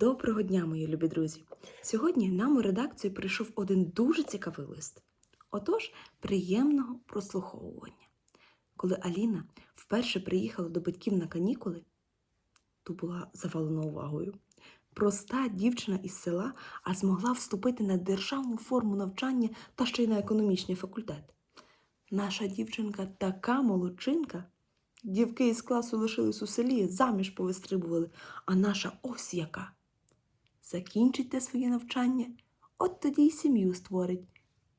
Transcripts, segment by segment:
Доброго дня, мої любі друзі! Сьогодні нам у редакцію прийшов один дуже цікавий лист. Отож, приємного прослуховування. Коли Аліна вперше приїхала до батьків на канікули, то була завалена увагою. Проста дівчина із села, а змогла вступити на державну форму навчання та ще й на економічний факультет. Наша дівчинка така молодчинка. Дівки із класу лишились у селі, заміж повистрибували, а наша ось яка. Закінчите своє навчання, от тоді й сім'ю створить,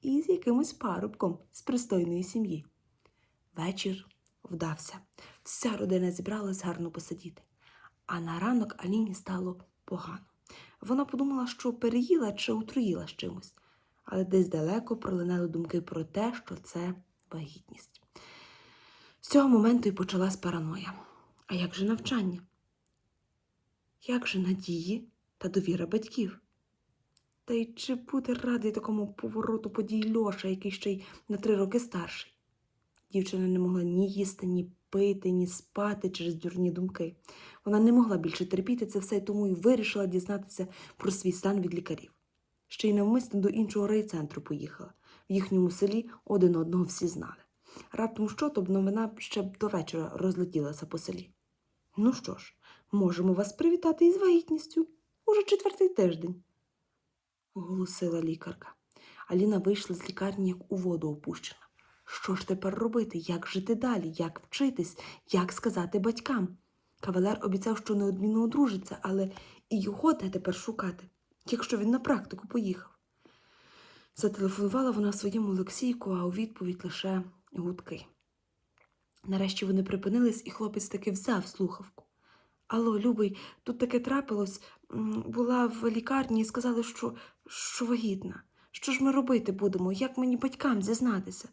і з якимось парубком з пристойної сім'ї. Вечір вдався. Вся родина зібралась гарно посидіти. А на ранок Аліні стало погано. Вона подумала, що переїла чи отруїла з чимось, але десь далеко пролинали думки про те, що це вагітність. З цього моменту і почалась параноя. А як же навчання? Як же надії та довіра батьків? Та й чи буде радий такому повороту подій Льоша, який ще й на три роки старший? Дівчина не могла ні їсти, ні пити, ні спати через дурні думки. Вона не могла більше терпіти це все, тому й вирішила дізнатися про свій стан від лікарів. Ще й навмисно до іншого райцентру поїхала. В їхньому селі один одного всі знали. Раптом що, то б новина ще б до вечора розлетілася по селі. Ну що ж, можемо вас привітати із вагітністю. Уже четвертий тиждень, оголосила лікарка. Аліна вийшла з лікарні, як у воду опущена. Що ж тепер робити? Як жити далі? Як вчитись? Як сказати батькам? Кавалер обіцяв, що неодмінно одружиться, але і його де тепер шукати, якщо він на практику поїхав. Зателефонувала вона своєму Олексійку, а у відповідь лише гудки. Нарешті вони припинились, і хлопець таки взяв слухавку. Алло, Любий, тут таке трапилось. Була в лікарні і сказали, що, що вагітна. Що ж ми робити будемо? Як мені батькам зізнатися?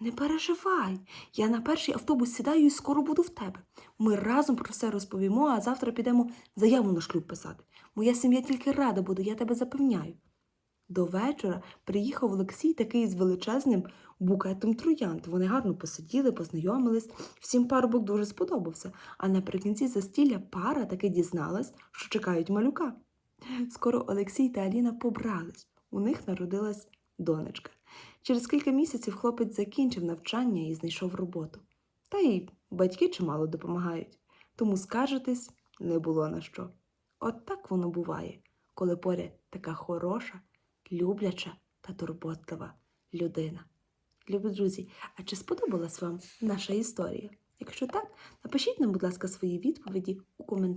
Не переживай. Я на перший автобус сідаю і скоро буду в тебе. Ми разом про все розповімо, а завтра підемо заяву на шлюб писати. Моя сім'я тільки рада буде, я тебе запевняю. До вечора приїхав Олексій такий з величезним букетом троянд. Вони гарно посиділи, познайомились. Всім парубок дуже сподобався. А наприкінці застілля пара таки дізналась, що чекають малюка. Скоро Олексій та Аліна побрались. У них народилась донечка. Через кілька місяців хлопець закінчив навчання і знайшов роботу. Та й батьки чимало допомагають, тому скаржитись не було на що. От так воно буває, коли поряд така хороша, любляча та турботлива людина. Любі друзі, а чи сподобалась вам наша історія? Якщо так, напишіть нам, будь ласка, свої відповіді у коментарях.